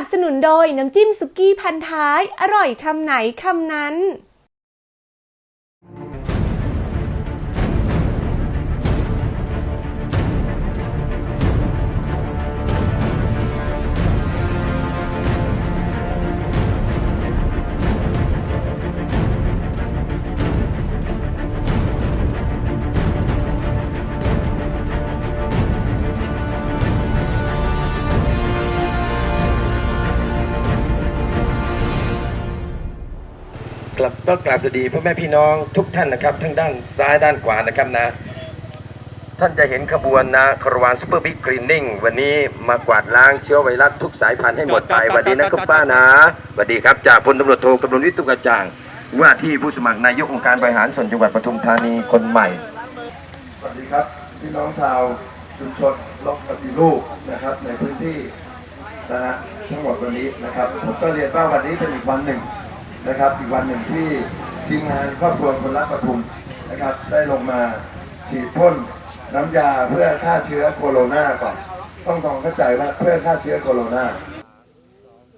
ับสนุนโดยน้ำจิ้มสุกี้พันท้าย อร่อยคำไหนคำนั้น กลับก็กราบสวัสดีพ่อแม่พี่น้องทุกท่านนะครับ ทั้งด้านซ้ายด้านขวานะครับนะ ท่านจะเห็นขบวนนะคารวานซูเปอร์บิ๊กคลีนนิ่งวันนี้มากวาดล้างเชื้อไวรัสทุกสายพันธุ์ให้หมดไปสวัสดีนะคุณป้านะสวัสดีครับจากพลตำรวจโทกำลวิทย์ตุกกระจ่าง ว่าที่ผู้สมัครนายกองค์การบริหารส่วนจังหวัดปทุมธานีคนใหม่ สวัสดีครับพี่น้องชาวชุมชนล็อกปฏิรูปนะครับในพื้นที่นะฮะทั้งหมดวันนี้นะครับผมก็เรียนว่าวันนี้เป็นอีกวันหนึ่ง นะครับ อีกวันหนึ่งที่ทีมงานครอบครัวคนรักปทุมนะครับ ได้ลงมาฉีดพ่นน้ำยาเพื่อฆ่าเชื้อโคโรนาก่อน ต้องต้องเข้าใจว่าเพื่อฆ่าเชื้อโคโรนา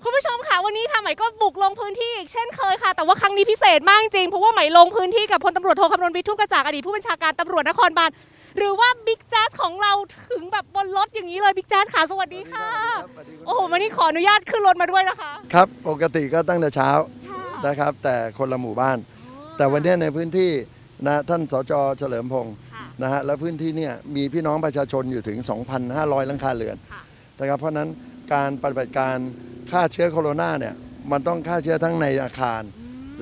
คุณผู้ชมค่ะวันนี้ค่ะใหม่ก็บุกลงพื้นที่อีกเช่นเคยค่ะ แต่ว่าครั้งนี้พิเศษมากจริงเพราะว่าใหม่ลงพื้นที่กับพลตำรวจโทคำนวณวิทูปกระจ่างอดีตผู้บัญชาการตำรวจนครบาลหรือว่าบิ๊กแจ๊สของเราถึงแบบบนรถอย่างนี้เลยบิ๊กแจ๊สค่ะสวัสดีค่ะ โอ้โหวันนี้ขออนุญาตขึ้นรถมาด้วยนะคะ ครับ ปกติก็ตั้งแต่เช้า นะครับ แต่คนละหมู่บ้าน แต่วันนี้ในพื้นที่นะท่านสจเฉลิมพงศ์ค่ะนะฮะและพื้นที่เนี่ยมีพี่น้องประชาชนอยู่ถึง 2,500หลังคาเรือนค่ะ นะครับเพราะฉะนั้นการปฏิบัติการฆ่าเชื้อโคโรนาเนี่ยมันต้องฆ่าเชื้อทั้งในอาคาร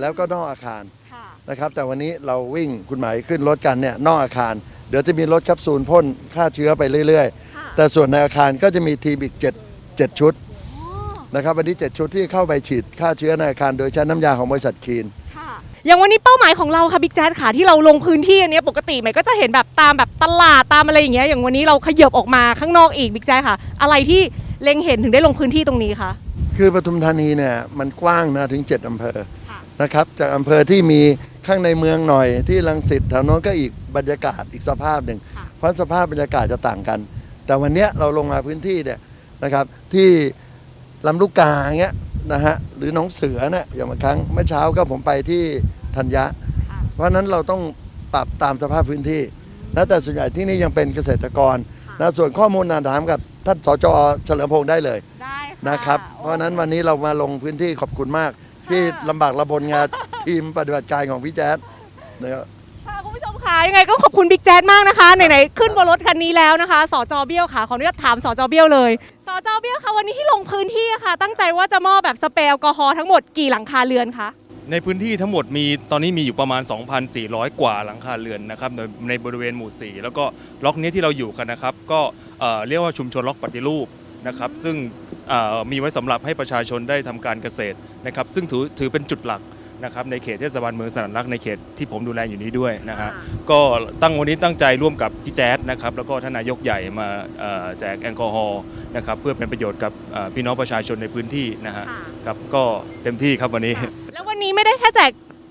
แล้วก็นอกอาคาร ค่ะ นะครับแต่วันนี้เราวิ่งคุณหมายขึ้นรถกันเนี่ยนอกอาคาร เดี๋ยวจะมีรถแคปซูลพ่นฆ่าเชื้อไปเรื่อย ค่ะ ๆ แต่ส่วนในอาคารก็จะมีทีมอีก7 7ชุด นะครับวันนี้7ชุดที่เข้าไปฉีดฆ่าเชื้อในอาคารโดยใช้น้ำยาของบริษัทคีน ค่ะอย่างวันนี้เป้าหมายของเราค่ะบิ๊กแจ๊สค่ะที่เราลงพื้นที่อันเนี้ยปกติใหม่ก็จะเห็นแบบตามแบบตลาดตามอะไรอย่างเงี้ยอย่างวันนี้เราขยับออกมาข้างนอกอีกบิ๊กแจ๊สค่ะ อะไรที่เล็งเห็นถึงได้ลงพื้นที่ตรงนี้คะ คือปทุมธานีเนี่ยมันกว้างนะถึง 7อำเภอค่ะ นะครับจากอำเภอที่มีข้างในเมืองหน่อยที่ลังสิตแถวโน้นก็อีกบรรยากาศอีกสภาพหนึ่งค่ะเพราะสภาพบรรยากาศจะต่างกัน แต่วันเนี้ยเราลงมาพื้นที่เนี่ยนะครับที่ ลำลูกกาอย่างเงี้ยนะฮะหรือหน้องเสือเนี่ยอย่างบางครั้งเมื่อเช้าก็ผมไปที่ธัญญะค่ะเพราะฉะนั้นเราต้องปรับตามสภาพพื้นที่นะแต่ส่วนใหญ่ที่นี่ยังเป็นเกษตรกรนะส่วนข้อมูลนาถามกับท่านสจเฉลิมพงศ์ได้เลยได้นะครับเพราะฉะนั้นวันนี้เรามาลงพื้นที่ขอบคุณมาก ที่ลำบากลำบนงานทีมปฏิบัติการของพี่แจ๊ดนะครับค่ะคุณผู้ชมค่ะยังไงก็ขอบคุณบิ๊กแจ๊ดมากนะคะไหนๆขึ้นบนรถคันนี้แล้วนะคะสจเบี้ยวค่ะขออนุญาตถามสจเบี้ยวเลย สจเบี้ยวค่ะวันนี้ที่ลงพื้นที่ค่ะ ตั้งใจว่าจะมอบแบบสเปรย์แอลกอฮอล์ทั้งหมดกี่หลังคาเรือนคะในพื้นที่ทั้งหมดมีตอนนี้มีอยู่ประมาณ 2,400 กว่าหลังคาเรือนนะครับในในบริเวณหมู่ 4 แล้วก็ล็อกนี้ที่เราอยู่กันนะครับ ก็เอ่อเรียกว่าชุมชนล็อกปฏิรูปนะครับซึ่งเอ่อมีไว้สำหรับให้ประชาชนได้ทำการเกษตรนะครับซึ่งถือถือเป็นจุดหลัก นะครับในเขตเทศบาลเมืองสนามรักในเขตที่ผมดูแลอยู่นี้ด้วยนะฮะก็ตั้งวันนี้ตั้งใจร่วมกับพี่แจ๊ดนะครับแล้วก็ท่านนายกใหญ่มาเอ่อแจกแอลกอฮอล์นะครับเพื่อเป็นประโยชน์กับเอ่อพี่น้องประชาชนในพื้นที่นะฮะครับก็เต็มที่ครับวันนี้ แล้ววันนี้ไม่ได้แค่แจก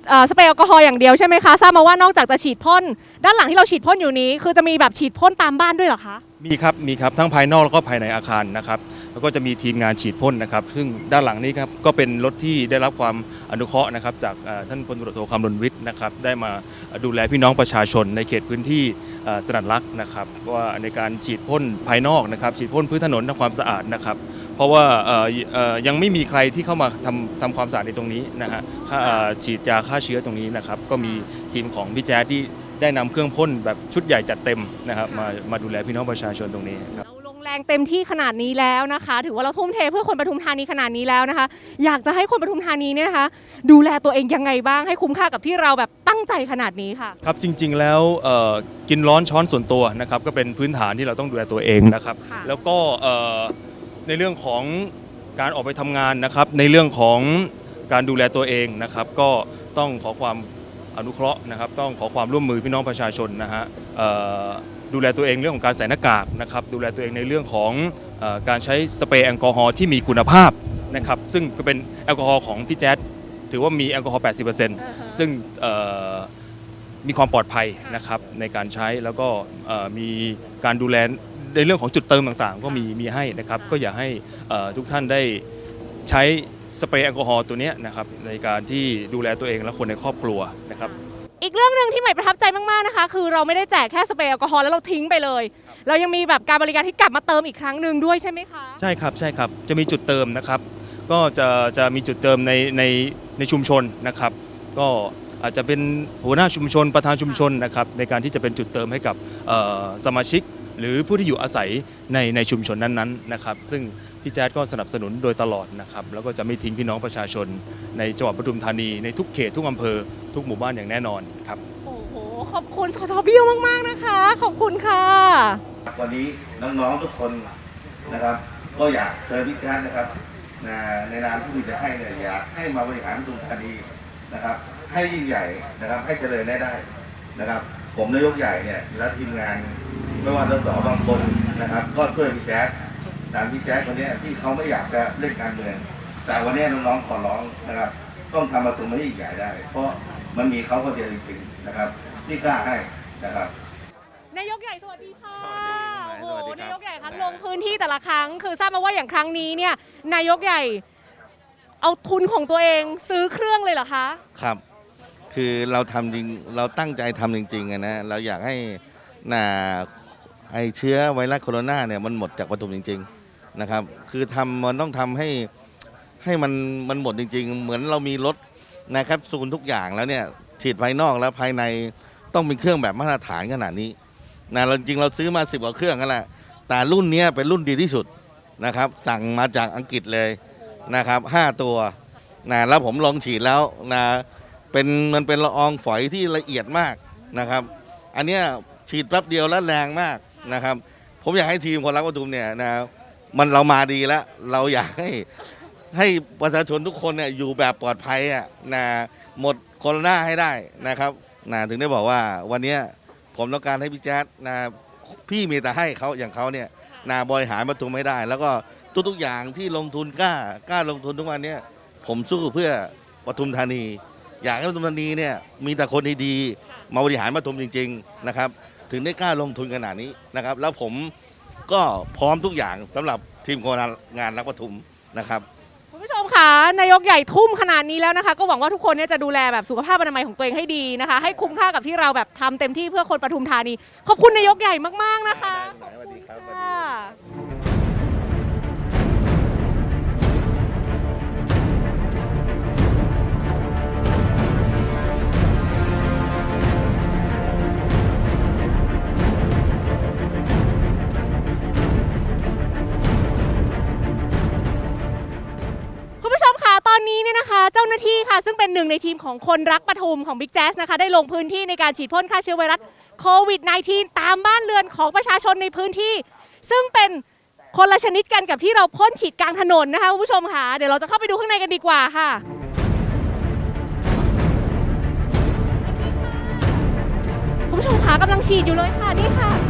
เอ่อสเปรย์แอลกอฮอล์อย่างเดียวใช่ไหมคะทราบมาว่านอกจากจะฉีดพ่นด้านหลังที่เราฉีดพ่นอยู่นี้ คือจะมีแบบฉีดพ่นตามบ้านด้วยเหรอคะ มีครับมีครับทั้งภายนอกแล้วก็ภายในอาคารนะครับแล้วก็จะมีทีมงานฉีดพ่นนะครับ ซึ่งด้านหลังนี้ครับก็เป็นรถที่ได้รับความอนุเคราะห์นะครับ จากท่านพลตำรวจโทคำรณวิทย์นะครับ ได้มาดูแลพี่น้องประชาชนในเขตพื้นที่สนันลักษณ์นะครับว่าในการฉีดพ่นภายนอกนะครับ ฉีดพ่นพื้นถนนทำความสะอาดนะครับ เพราะว่ายังไม่มีใครที่เข้ามาทำทำความสะอาดในตรงนี้นะฮะค่าเอ่อฉีดยาฆ่าเชื้อตรงนี้นะครับ ก็มีทีมของพี่แจ๊ดที่ ได้นำเครื่องพ่นแบบชุดใหญ่จัดเต็มนะครับมามาดูแลพี่น้องประชาชนตรงนี้ครับเราลงแรงเต็มที่ขนาดนี้แล้วนะคะ ถือว่าเราทุ่มเทเพื่อคนปทุมธานีขนาดนี้แล้วนะคะ อยากจะให้คนปทุมธานีเนี่ยนะคะ ดูแลตัวเองยังไงบ้างให้คุ้มค่ากับที่เราแบบตั้งใจขนาดนี้ค่ะครับจริง ๆ แล้วเอ่อกินร้อนช้อนส่วนตัวนะครับก็เป็นพื้นฐานที่เราต้องดูแลตัวเองนะครับค่ะแล้วก็เอ่อในเรื่องของการออกไปทำงานนะครับ ในเรื่องของการดูแลตัวเองนะครับ ก็ต้องขอความ อนุเคราะห์นะครับต้องขอความร่วมมือพี่น้องประชาชนนะฮะเอ่อดูแลตัวเองเรื่องของการใส่หน้ากากนะครับดูแลตัวเองในเรื่องของเออการใช้สเปรย์แอลกอฮอล์ที่มีคุณภาพนะครับซึ่งก็เป็นแอลกอฮอล์ของพี่แจ๊ดถือว่ามีแอลกอฮอล์ 80%ซึ่งเอ่อมีความปลอดภัยนะครับในการใช้แล้วก็เอ่อมีการดูแลในเรื่องของจุดเติมต่างๆ ก็มีมีให้นะครับก็อยากให้เอ่อทุกท่านได้ใช้ สเปรย์แอลกอฮอล์ตัวเนี้ยนะครับในการที่ดูแลตัวเองและคนในครอบครัวนะครับอีกเรื่องหนึ่งที่ใหม่ประทับใจมากๆนะคะ คือเราไม่ได้แจกแค่สเปรย์แอลกอฮอล์แล้วเราทิ้งไปเลย เรายังมีแบบการบริการที่กลับมาเติมอีกครั้งหนึ่งด้วยใช่ไหมคะใช่ครับใช่ครับจะมีจุดเติมนะครับ ก็จะจะมีจุดเติมในในในชุมชนนะครับ ก็ อาจจะเป็นหัวหน้าชุมชนประธานชุมชนนะครับในการที่จะเป็นจุดเติมให้กับเอ่อสมาชิก หรือผู้ที่อยู่อาศัยในในชุมชนนั้นๆนะครับซึ่งพี่แจ๊ดก็สนับสนุนโดยตลอดนะครับแล้วก็จะไม่ทิ้งพี่น้องประชาชน ในจังหวัดปทุมธานีในทุกเขตทุกอำเภอทุกหมู่บ้านอย่างแน่นอนครับโอ้โหขอบคุณสชเบี้ยวมากๆนะคะ ขอบคุณค่ะวันนี้น้องๆทุกคนนะครับ ก็อยากเชิญพี่แจ๊ดนะครับนะในนามที่มีจะให้เนี่ยอยากให้มาบริหารปทุมธานีนะครับ ให้ยิ่งใหญ่นะครับ ให้เจริญได้ได้นะครับ ผมนายกใหญ่เนี่ยและทีมงานไม่ว่าสสบางคนนะครับ ก็ช่วยพี่แจ๊ดตามพี่แจ๊ดคนเนี้ยที่เขาไม่อยากจะเล่นการเมืองแต่วันนี้น้องๆขอร้องนะครับ ต้องทำประตูให้ยิ่งใหญ่ได้ เพราะมันมีเขาคนเดียวจริงๆนะครับ ที่กล้าให้นะครับนายกใหญ่สวัสดีค่ะสวัสดีครับโอ้โหสวัสดีครับนายกใหญ่คะลงพื้นที่แต่ละครั้ง คือทราบมาว่าอย่างครั้งนี้เนี่ยนายกใหญ่ เอาทุนของตัวเองซื้อเครื่องเลยเหรอคะ ครับ คือเราทำจริงเราตั้งใจทำจริงๆอะนะเราอยากให้น่าไอเชื้อไวรัสโคโรนาเนี่ยมันหมดจากปทุมจริง ๆนะครับ คือทำมันต้องทำให้ให้มันมันหมดจริง ๆ เหมือนเรามีรถนะครับซูนทุกอย่างแล้วเนี่ยฉีดภายนอกแล้วภายในต้องเป็นเครื่องแบบมาตรฐานขนาดนี้นะเราจริงเราซื้อมาสิบกว่าเครื่องกันแหละแต่รุ่นเนี้ยเป็นรุ่นดีที่สุดนะครับ สั่งมาจากอังกฤษเลยนะครับห้าตัวนะแล้วผมลองฉีดแล้วนะ เป็นมันเป็นละอองฝอยที่ละเอียดมากนะครับ อันเนี้ยฉีดแป๊บเดียวแล้วแรงมากนะครับ ผมอยากให้ทีมคนรักปทุมเนี่ยนะมันเรามาดีแล้ว เราอยากให้ให้ประชาชนทุกคนเนี่ยอยู่แบบปลอดภัยอะนะหมดโควิดให้ได้นะครับนะถึงได้บอกว่าวันนี้ผมต้องการให้พี่แจ๊ดนะพี่มีแต่ให้เขาอย่างเขาเนี่ยนะบริหารปทุมไม่ได้ แล้วก็ทุกๆอย่างที่ลงทุนกล้ากล้าลงทุนทุกวันนี้ผมสู้เพื่อปทุมธานี อยากให้ปทุมธานีเนี่ยมีแต่คนดีๆมาบริหารปทุมจริง ๆนะครับ ถึงได้กล้าลงทุนขนาดนี้นะครับ แล้วผมก็พร้อมทุกอย่างสำหรับทีมโครงานรักปทุมนะครับคุณผู้ชมคะนายกใหญ่ทุ่มขนาดนี้แล้วนะคะ ก็หวังว่าทุกคนเนี่ยจะดูแลแบบสุขภาพอนามัยของตัวเองให้ดีนะคะ ให้คุ้มค่ากับที่เราแบบทำเต็มที่เพื่อคนปทุมธานี ขอบคุณนายกใหญ่มากๆนะคะ อนนี้เนี่ยนะคะ เจ้าหน้าที่ค่ะ ซึ่งเป็นหนึ่งในทีมของคนรักปทุมของ Big Jazz นะคะ ได้ลงพื้นที่ในการฉีดพ่นฆ่าเชื้อไวรัสโควิด -19 ตามบ้านเรือนของประชาชนในพื้นที่ ซึ่งเป็นคนละชนิดกันกับที่เราพ่นฉีดกลางถนนนะคะคุณผู้ชมค่ะ เดี๋ยวเราจะเข้าไปดูข้างในกันดีกว่าค่ะคุณผู้ชมคะกำลังฉีดอยู่เลยค่ะนี่ค่ะ